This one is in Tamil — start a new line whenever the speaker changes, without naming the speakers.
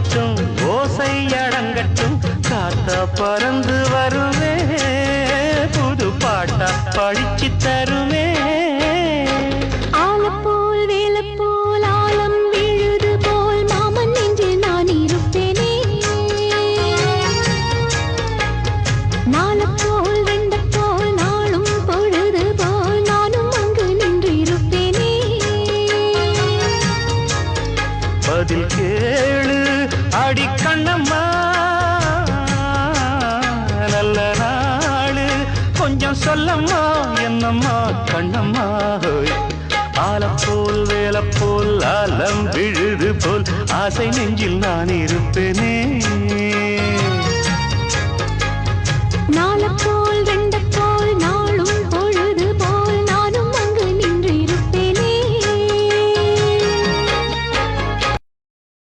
தோணட்டும் ஓசை அடங்கட்டும் காத்தா பறந்து வருவே புது பாட்டா படிச்சு தருவே
ஆலப்போல்
பதில் கேளு. அடி கண்ணம்மா நல்ல நாள். கொஞ்சம் சொல்லம்மா என்னம்மா கண்ணம்மா? ஆலப்போல் வேலப்போல் ஆலம் விழுது போல். ஆசை நெஞ்சில் நான் இருப்பேனே.
நாலப்போ